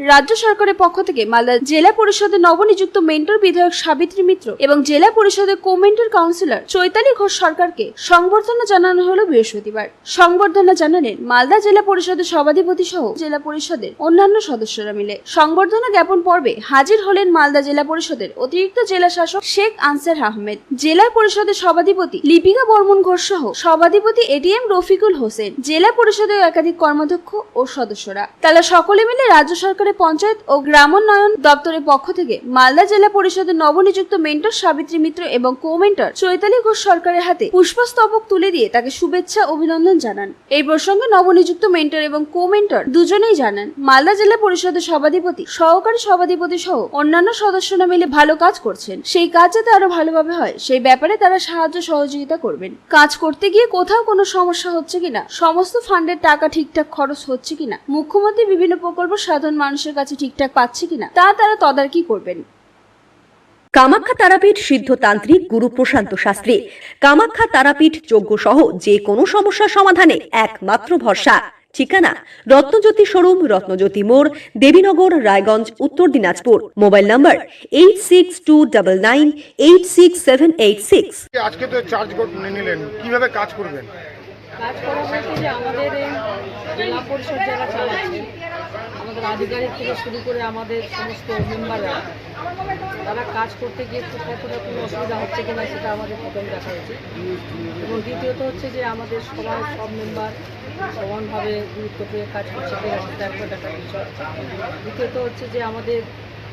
রাজ্য সরকারের পক্ষ থেকে মালদা জেলা পরিষদের নবনিযুক্ত মেন্টর বিধায়ক সাবিত্রী মিত্র এবং জেলা পরিষদের কো-মেন্টর কাউন্সিলর চৈতালি ঘোষ সরকারকে সংবর্ধনা জানানো হলো বৃহস্পতিবার। সংবর্ধনা জানালেন মালদা জেলা পরিষদের সভাধিপতি সহ জেলা পরিষদের অন্যান্য সদস্যরা মিলে। সংবর্ধনা জ্ঞাপন পর্বে হাজির হলেন মালদা জেলা পরিষদের অতিরিক্ত জেলা শাসক শেখ আনসার আহমেদ, জেলা পরিষদের সভাধিপতি লিপিকা বর্মন ঘোষ সহ সভাধিপতি এটিএম রফিকুল হোসেন, জেলা পরিষদের একাধিক কর্মাধ্যক্ষ ও সদস্যরা। তারা সকলে মিলে রাজ্য সরকারের পঞ্চায়েত ও গ্রামোন্নয়ন দপ্তরের পক্ষ থেকে মালদা জেলা পরিষদের নবনিযুক্ত মেন্টর সাবিত্রী মিত্র এবং কো মেন্টর চৈতালি ঘোষ সরকারের হাতে পুষ্পস্তবক তুলে দিয়ে তাকে শুভেচ্ছা, অভিনন্দন জানান। এই প্রসঙ্গে নবনিযুক্ত মেন্টর এবং কো মেন্টর দুজনেই জানান, মালদা জেলা পরিষদের সভাধিপতি, সহকারী সভাধিপতি সহ অন্যান্য সদস্যরা মিলে ভালো কাজ করছেন। সেই কাজ যাতে আরও ভালোভাবে হয়, সেই ব্যাপারে তারা সাহায্য সহযোগিতা করবেন। কাজ করতে গিয়ে কোথাও কোনো সমস্যা হচ্ছে কিনা, সমস্ত ফান্ডের টাকা ঠিকঠাক খরচ হচ্ছে কিনা, মুখ্যমন্ত্রী বিভিন্ন প্রকল্প সাধারণ মানুষের কাছে ঠিকঠাক পাচ্ছে কিনা তা তারা তদারকি করবেন। কামাখ্যা তারাপীঠ সিদ্ধতান্ত্রিক গুরু প্রশান্ত শাস্ত্রী। কামাখ্যা তারাপীঠ যজ্ঞ সহ যে কোনো সমস্যার সমাধানে একমাত্র ভরসা। ঠিকানা রত্নজ্যোতি শোরুম রত্নজ্যোতি মোড় Devinagar Raiganj Uttar Dinajpur. Mobile number eight six two double nine eight six seven eight six. আজকে তো চার্জ নিলেন কীভাবে কাজ করবেন? কাজ করা যে আমাদের এই জেলা পরিষদ যারা চালাচ্ছে আমাদের আধিকারিক থেকে শুরু করে আমাদের সমস্ত মেম্বাররা, তারা কাজ করতে গিয়ে কোথাও কোনো অসুবিধা হচ্ছে কিনা সেটা আমাদের প্রথম দেখা উচিত। এবং দ্বিতীয়ত হচ্ছে যে আমাদের সবাই সব মেম্বার সমানভাবে গুরুত্ব পেয়ে কাজ করছে কিনা সেটা একটা দেখার বিষয় দ্বিতীয়ত হচ্ছে যে আমাদের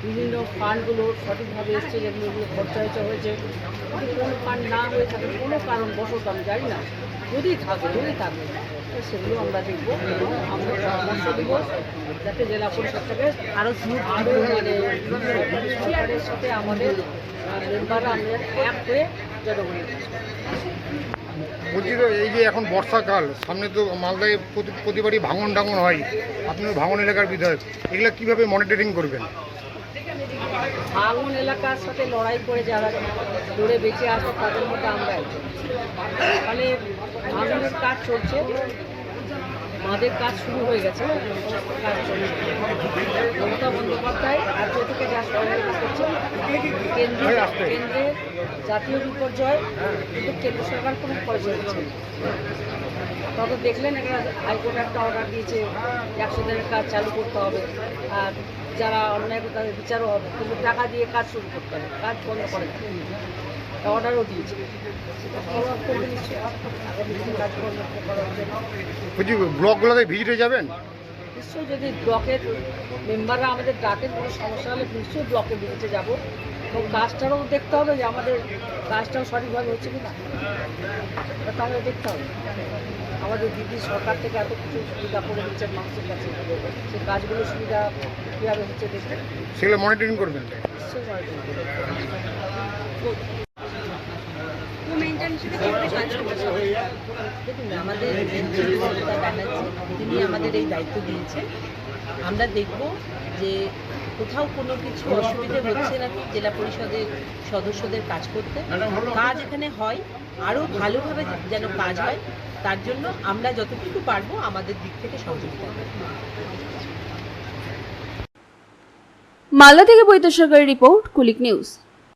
বিভিন্ন ফান্ডগুলো সঠিকভাবে এসছে, যেগুলো যেগুলো খরচায়িত হয়েছে। যদি কোনো ফান্ড না হয়ে থাকে, কোনো কারণ বশত আমি জানি না, যদি থাকে যদি থাকে সেগুলো আমরা দেখব আমরা পরামর্শ দেবো যাতে জেলা পরিষদটাকে আরও আরও মানে সরকারের সাথে আমাদের মেম্বাররা আমরা এক হয়ে জনগণের বলছি এই যে এখন বর্ষাকাল, সামনে তো মালদায় প্রতি- প্রতিবারই ভাঙন টাঙন হয়। আপনি ভাঙন এলাকার বিধায়ক, এগুলো কীভাবে মনিটরিং করবেন? ভাঙন এলাকার সাথে লড়াই করে যারা দূরে বেঁচে আসে তাদের মধ্যে আমরা একজন মানে ভাঙনের কাজ চলছে। আমাদের কাজ শুরু হয়ে গেছে। কাজ চলছে। মমতা বন্দ্যোপাধ্যায় রাজ্য থেকে যা সহায়তা করছেন কেন্দ্রে কেন্দ্রে জাতীয় বিপর্যয় কিন্তু কেন্দ্র সরকার কোনো পয়সা দিচ্ছে তবে দেখলেন একটা হাইকোর্ট একটা অর্ডার দিয়েছে একশো দিনের কাজ চালু করতে হবে আর যারা অন্যায় করে তাদের বিচারও হবে কিন্তু টাকা দিয়ে কাজ শুরু করতে হবে কাজ বন্ধ করে অর্ডারও দিয়েছে। ব্লকগুলোতে ভিজিটে যাবেন? নিশ্চয়ই যদি ব্লকের মেম্বাররা আমাদের ডাকেন কোনো সমস্যা হলে নিশ্চয়ই ব্লকে ভিজিটে যাব। এবং কাজটারও দেখতে হবে যে আমাদের কাজটাও সঠিকভাবে হচ্ছে কি না এটা তো আমাদের দেখতে হবে। আমাদের দিদি সরকার থেকে এত কিছু সুবিধা করে দিচ্ছেন মানুষের কাছে। সেই কাজগুলো সুবিধা কীভাবে হচ্ছে দেখতে? সেগুলো মনিটরিং করবেন। দেখুন আমাদের তিনি আমাদের এই দায়িত্ব দিয়েছেন। আমরা দেখব যে কোথাও কোনো কিছু অসুবিধে হচ্ছে নাকি জেলা পরিষদের সদস্যদের কাজ করতে? কাজ এখানে হয়, আরও ভালোভাবে যেন কাজ হয়, তার জন্য আমরা যতটুকু পারব আমাদের দিক থেকে সহযোগিতা করব। মালদা থেকে বৈদ্য সরকারের রিপোর্ট, কুলিক নিউজ।